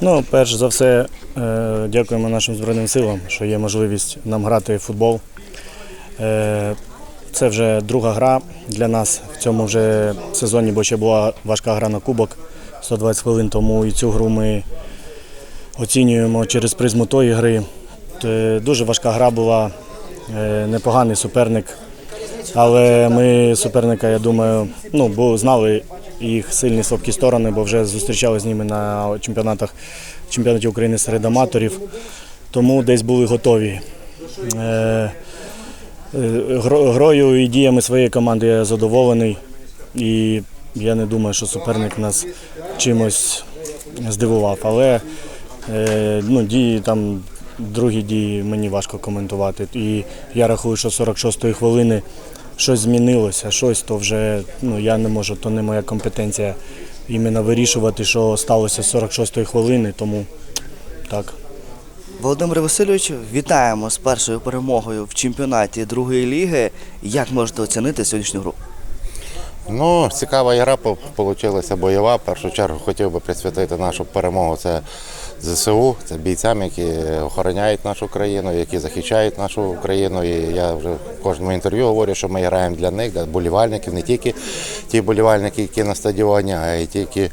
Ну, перш за все, е, дякуємо нашим Збройним силам, що є можливість нам грати в футбол. Е, Це вже друга гра для нас в цьому вже сезоні, бо ще була важка гра на кубок 120 хвилин, тому і цю гру ми оцінюємо через призму тої гри. Е, Дуже важка гра була, непоганий суперник. Але ми суперника, я думаю, ну, бо знали їх сильні слабкі сторони, бо вже зустрічали з ними на чемпіонатах чемпіонаті України серед аматорів. Тому десь були готові. Е, е, Грою і діями своєї команди я задоволений. І я не думаю, що суперник нас чимось здивував. Але е, ну, дії там, другі дії мені важко коментувати. І я рахую, що 46-ї хвилини щось змінилося, щось то вже ну, я не можу, то не моя компетенція іменно вирішувати, що сталося з 46-ї хвилини, тому так. Володимир Васильович, вітаємо з першою перемогою в чемпіонаті другої ліги. Як можете оцінити сьогоднішню гру? Ну, цікава гра вийшла бойова. В першу чергу хотів би присвятити нашу перемогу. Це ЗСУ, це бійцям, які охороняють нашу країну, які захищають нашу країну. І я вже в кожному інтерв'ю говорю, що ми граємо для них, для болівальників, не тільки ті болівальники, які на стадіоні, а й ті, які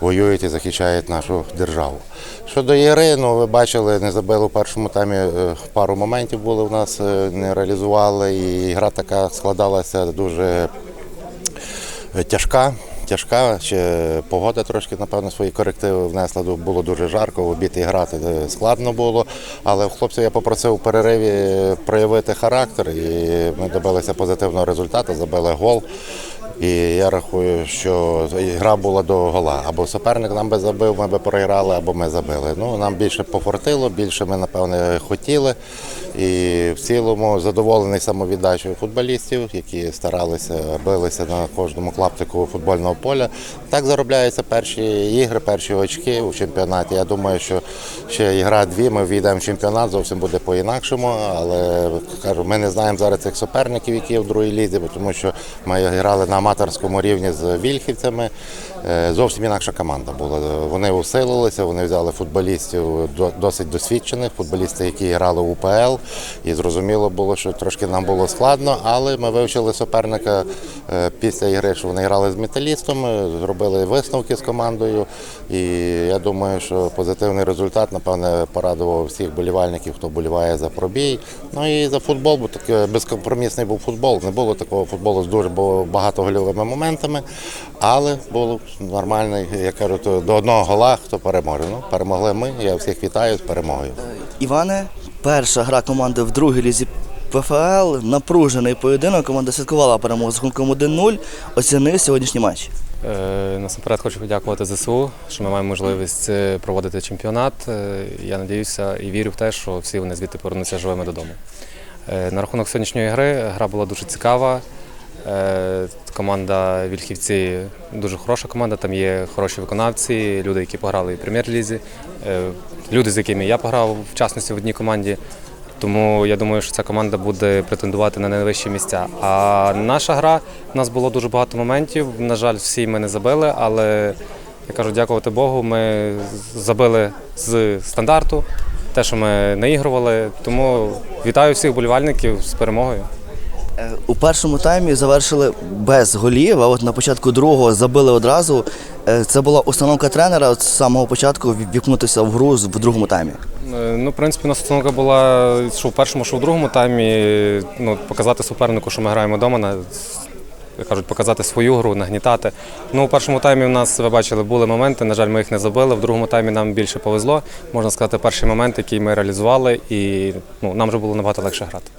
воюють і захищають нашу державу. Щодо ігри, ну ви бачили, не забили в першому таймі е, пару моментів були у нас, е, не реалізували. І гра така складалася дуже тяжка. Тяжка, ще погода трошки, напевно, свої корективи внесла. Було дуже жарко, і грати е, складно було. Але хлопців я попросив у перериві проявити характер, і ми добилися позитивного результату, забили гол. І я рахую, що гра була до гола. Або суперник нам би забив, ми би програли, або ми забили. Ну, нам більше пофортило, більше ми, напевне, хотіли. І в цілому задоволений самовіддачею футболістів, які старалися, билися на кожному клаптику футбольного поля. Так заробляються перші ігри, перші очки у чемпіонаті. Я думаю, що ще ігра дві, ми війдемо в чемпіонат, зовсім буде по-інакшому. Але кажу, ми не знаємо зараз цих суперників, які в другій лізі, тому що ми грали на аматорському рівні з вільхівцями. Е, Зовсім інакша команда була. Вони усилилися, вони взяли футболістів досить досвідчених, футболістів, які грали в УПЛ. І зрозуміло було, що трошки нам було складно, але ми вивчили суперника е, після ігри, що вони грали з металістом, е, зробили висновки з командою. І я думаю, що позитивний результат, напевне, порадував всіх болівальників, хто боліває за пробій. Ну і за футбол, бо таке безкомпромісний був футбол. Не було такого футболу з дуже бо- багатогольовими моментами, але було нормально, я кажу, то до одного гола, хто переможе. Ну, перемогли ми. Я всіх вітаю з перемогою. Іване, перша гра команди в другій лізі ПФЛ, напружений поєдинок. Команда святкувала перемогу з рахунком 1-0. Оцінив сьогоднішній матч. Е, Насамперед хочу подякувати ЗСУ, що ми маємо можливість е, проводити чемпіонат. Е, Я надіюся і вірю в те, що всі вони звідти повернуться живими додому. Е, На рахунок сьогоднішньої гри гра була дуже цікава. Е, Команда Вільхівці дуже хороша команда, там є хороші виконавці, люди, які пограли в прем'єр-лізі, е, люди, з якими я пограв в частності в одній команді. Тому я думаю, що ця команда буде претендувати на найвищі місця. А наша гра, у нас було дуже багато моментів. На жаль, всі ми не забили, але я кажу, дякувати Богу, ми забили з стандарту, те, що ми наігрували. Тому вітаю всіх болівальників з перемогою. У першому таймі завершили без голів, а от на початку другого забили одразу. Е, Це була установка тренера з самого початку ввікнутися в гру в другому таймі. Е, Ну, в принципі, у нас установка була, що в першому, що в другому таймі, ну, показати супернику, що ми граємо вдома, на, кажуть, показати свою гру, нагнітати. Ну, у першому таймі у нас, ви бачили, були моменти, на жаль, ми їх не забили. В другому таймі нам більше повезло. Можна сказати, перший момент, який ми реалізували, і ну, нам вже було набагато легше грати.